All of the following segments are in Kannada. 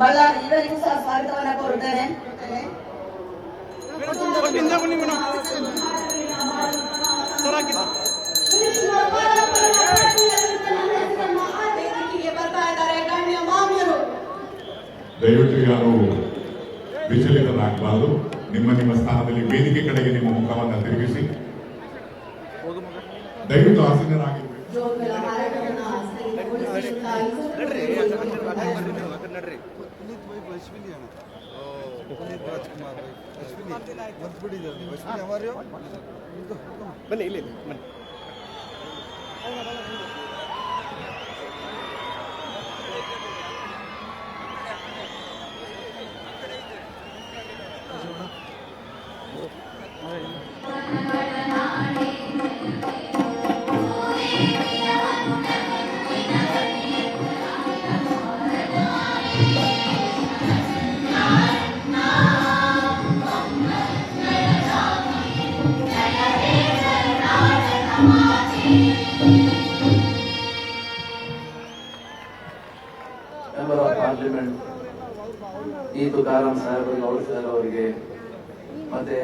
ಬಳ್ಳಾರಿ ಇವರಿಗೂ ಸಹ ಸ್ವಾಗತವನ್ನ ಕೋರುತ್ತೇನೆ. ದಯವಿಟ್ಟು ಯಾರು ವಿಚಲಿತರಾಗಬಾರದು ನಿಮ್ಮ ನಿಮ್ಮ ಸ್ಥಾನದಲ್ಲಿ ವೇದಿಕೆ ಕಡೆಗೆ ನಿಮ್ಮ ಮುಖವನ್ನು ತಿರುಗಿಸಿ. ದಯವಿಟ್ಟು ಆಸೀನರಾಗಿ वैश्विली है ना पुनीत राजकुमार भाई वैश्विली मत बड़ी जल्दी वैश्विली हमारे हो बने ले ले बने Thank you. ಪಾರ್ಲಿಮೆಂಟ್ ಈ ತುಕಾರಾಮ್ ಸಾಹೇಬ್ ಗೌಡ ಸರ್ ಅವರಿಗೆ. ಮತ್ತೆ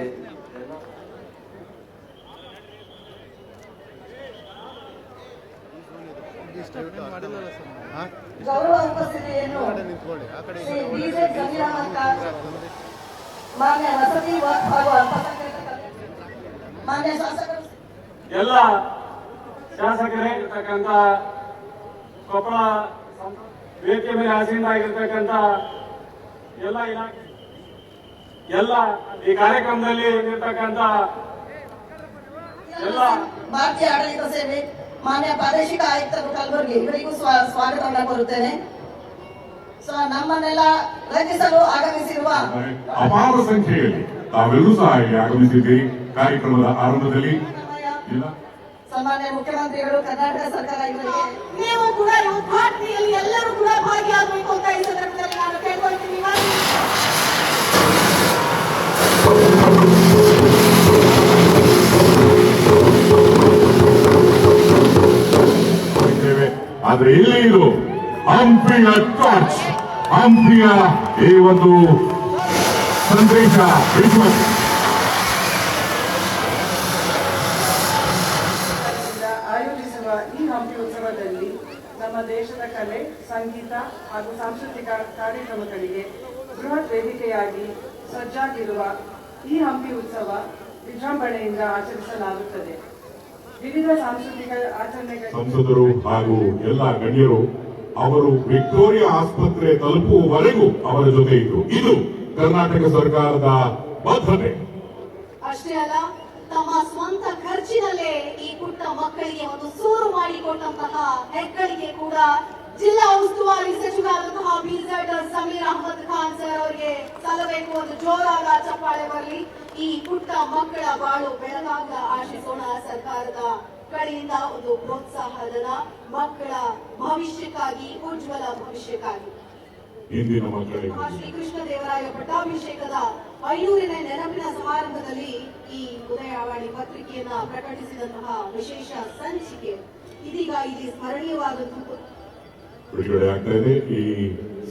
ಗೌರವ ಉಪಸ್ಥಿತಿಯನ್ನು ಶ್ರೀ ಡಿಜೆ ಜಮೀರ್ ಅಹಮದ್ ಮಾನ್ಯ ವಸತಿ ವಕ್ಫ್ ಹಾಗೂ ಮಾನ್ಯ ಶಾಸಕರು ಎಲ್ಲ ಶಾಸಕರೇ ಇರ್ತಕ್ಕಂಥ ಕೊಪ್ಪಳ ವೇದಿಕೆ ಮೇಲೆ ಆಸೀನರಾಗಿರ್ತಕ್ಕಂಥ ಎಲ್ಲ ಇಲಾಖೆ ಎಲ್ಲ ಈ ಕಾರ್ಯಕ್ರಮದಲ್ಲಿ ಇರ್ತಕ್ಕಂಥ ಎಲ್ಲ ಭಾರತೀಯ ಆಡಳಿತ ಸೇವೆ ಮಾನ್ಯ ಪ್ರಾದೇಶಿಕ ಆಯುಕ್ತರು ಕಲಬುರಗಿ ಇವರಿಗೂ ಸ್ವಾಗತವನ್ನು ಕೋರುತ್ತೇನೆ. ಸೊ ನಮ್ಮನ್ನೆಲ್ಲ ರಚಿಸಲು ಆಗಮಿಸಿರುವ ಅಪಾರ ಸಂಖ್ಯೆಯಲ್ಲಿ ತಾವೆಲ್ಲರೂ ಸಹ ಆಗಮಿಸಿದ್ದೀರಿ. ಕಾರ್ಯಕ್ರಮದ ಆರಂಭದಲ್ಲಿ ಇಲ್ಲ ಸನ್ಮಾನ್ಯ ಮುಖ್ಯಮಂತ್ರಿಗಳು ಕರ್ನಾಟಕ ಸರ್ಕಾರ ಇವರಿಗೆ ಆದ್ರೆ ಇಲ್ಲಿ ಇದು ಹಂಪಿಯ ಟಾರ್ಚ್ ಹಂಪಿಯ ಈ ಒಂದು ಸಂದೇಶ ಆಯೋಜಿಸುವ ಈ ಹಂಪಿ ಉತ್ಸವದಲ್ಲಿ ನಮ್ಮ ದೇಶದ ಕಲೆ, ಸಂಗೀತ ಹಾಗೂ ಸಾಂಸ್ಕೃತಿಕ ಕಾರ್ಯಕ್ರಮಗಳಿಗೆ ಬೃಹತ್ ವೇದಿಕೆಯಾಗಿ ಸಜ್ಜಾಗಿರುವ ಈ ಹಂಪಿ ಉತ್ಸವ ವಿಜೃಂಭಣೆಯಿಂದ ಆಚರಿಸಲಾಗುತ್ತದೆ. ವಿವಿಧ ಸಾಂಸ್ಕೃತಿಕ ಆಚರಣೆಗಳ ಸಂಸದರು ಹಾಗೂ ಎಲ್ಲ ಗಣ್ಯರು ಅವರು ವಿಕ್ಟೋರಿಯಾ ಆಸ್ಪತ್ರೆ ತಲುಪುವವರೆಗೂ ಅವರ ಜೊತೆ ಇದ್ರು. ಇದು ಕರ್ನಾಟಕ ಸರ್ಕಾರದ ಬದ್ಧತೆ. ಅಷ್ಟೇ ಅಲ್ಲ ತಮ್ಮ ಸ್ವಂತ ಖರ್ಚಿನಲ್ಲೇ ಈ ಪುಟ್ಟ ಮಕ್ಕಳಿಗೆ ಒಂದು ಸೂರು ಮಾಡಿಕೊಟ್ಟಂತಹ ಹೆಗ್ಗಳಿಗೆ ಕೂಡ ಜಿಲ್ಲಾ ಉಸ್ತುವಾರಿ ಸಚಿವರಾದಂತಹ B Z Zameer Ahmed Khan sir ಅವರಿಗೆ ಸಲ್ಲಬೇಕು ಒಂದು ಜೋರಾದ ಚಪ್ಪಾಳೆ ಬರಲಿ. ಈ ಪುಟ್ಟ ಮಕ್ಕಳ ಬಾಳು ಬೆಳಗಾಗ ಆಶಿಸೋಣ. ಸರ್ಕಾರದ ಕಡೆಯಿಂದ ಒಂದು ಪ್ರೋತ್ಸಾಹದ ಮಕ್ಕಳ ಭವಿಷ್ಯಕ್ಕಾಗಿ ಉಜ್ವಲ ಭವಿಷ್ಯಕ್ಕಾಗಿ. ಇಂದಿನ ಮಕ್ಕಳಿಗೆ ಶ್ರೀ ಕೃಷ್ಣ ದೇವರಾಯ ಪಟ್ಟಾಭಿಷೇಕದ ಐನೂರನೇ ನೆನಪಿನ ಸಮಾರಂಭದಲ್ಲಿ ಈ ಉದಯವಾಣಿ ಪತ್ರಿಕೆಯನ್ನ ಪ್ರಕಟಿಸಿದಂತಹ ವಿಶೇಷ ಸಂಚಿಕೆ. ಇದೀಗ ಇಲ್ಲಿ ಸ್ಮರಣೀಯವಾದಂತಹ ಬಿಡುಗಡೆ ಆಗ್ತಾ ಇದೆ. ಈ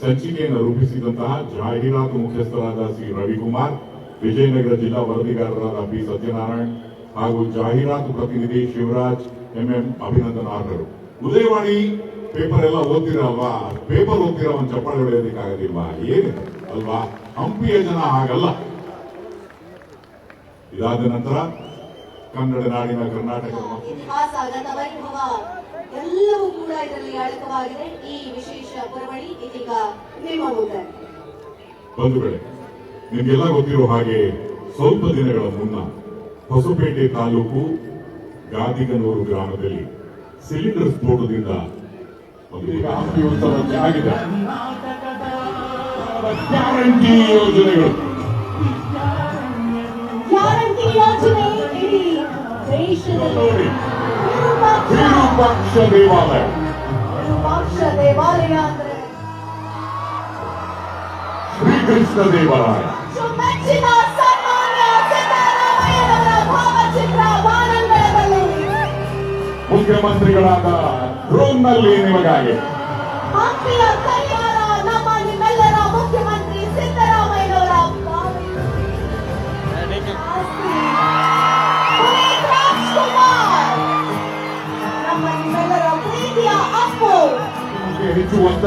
ಸಂಚಿಕೆಯನ್ನು ರೂಪಿಸಿದಂತಹ ಜಾಹೀರಾತು ಮುಖ್ಯಸ್ಥರಾದ ಸಿ ರವಿಕುಮಾರ್ ವಿಜಯನಗರ ಜಿಲ್ಲಾ ವರದಿಗಾರರಾದ ಬಿ. ಸತ್ಯನಾರಾಯಣ್ ಹಾಗೂ ಜಾಹೀರಾತು ಪ್ರತಿನಿಧಿ ಶಿವರಾಜ್ ಎಂಎಂ ಅಭಿನಂದನಾರ್ಹರು. ಉದಯವಾಣಿ ಪೇಪರ್ ಎಲ್ಲ ಓದ್ತಿರಲ್ವಾ ಪೇಪರ್ ಓದ್ತಿರೋ ಒಂದು ಚಪ್ಪಾಳೆ ಹೊಡೆಯೋದಕ್ಕಾಗೋದಿಲ್ವಾ ಏನು? ಅಲ್ವಾ? ಹಂಪಿಯ ಜನ ಹಾಗಲ್ಲ. ಇದಾದ ನಂತರ ಕನ್ನಡ ನಾಡಿನ ಕರ್ನಾಟಕ ಬಂದು ಇತಿಹಾಸ ಗತವೈಭವ ಎಲ್ಲವೂ ಕೂಡ ಇದರಲ್ಲಿ ಅಡಕವಾಗಿದೆ ಈ ವಿಶೇಷ ಇದೀಗ ನಿಮ್ಮ ಮುಂದೆ. ಬಂಧುಗಳೇ ನಿಮಗೆಲ್ಲ ಗೊತ್ತಿರೋ ಹಾಗೆ ಸ್ವಲ್ಪ ದಿನಗಳ ಮುನ್ನ ಹೊಸಪೇಟೆ ತಾಲೂಕು ಗಾದಿಗನೂರು ಗ್ರಾಮದಲ್ಲಿ ಸಿಲಿಂಡರ್ ಸ್ಫೋಟದಿಂದ ಒಂದು ಹಂಪಿ ಉತ್ಸವಕ್ಕೆ ಆಗಿದೆ. ಗ್ಯಾರಂಟಿ ಯೋಜನೆಗಳು. ನೋಡಿ ವಿರೂಪಾಕ್ಷ ದೇವಾಲಯ. ದೇವಾಲಯ ಶ್ರೀಕೃಷ್ಣ ದೇವಾಲಯ. मुख्यमंत्री रूम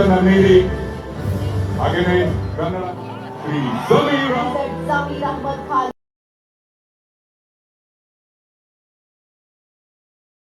नमेंगे वंदन श्री जमीर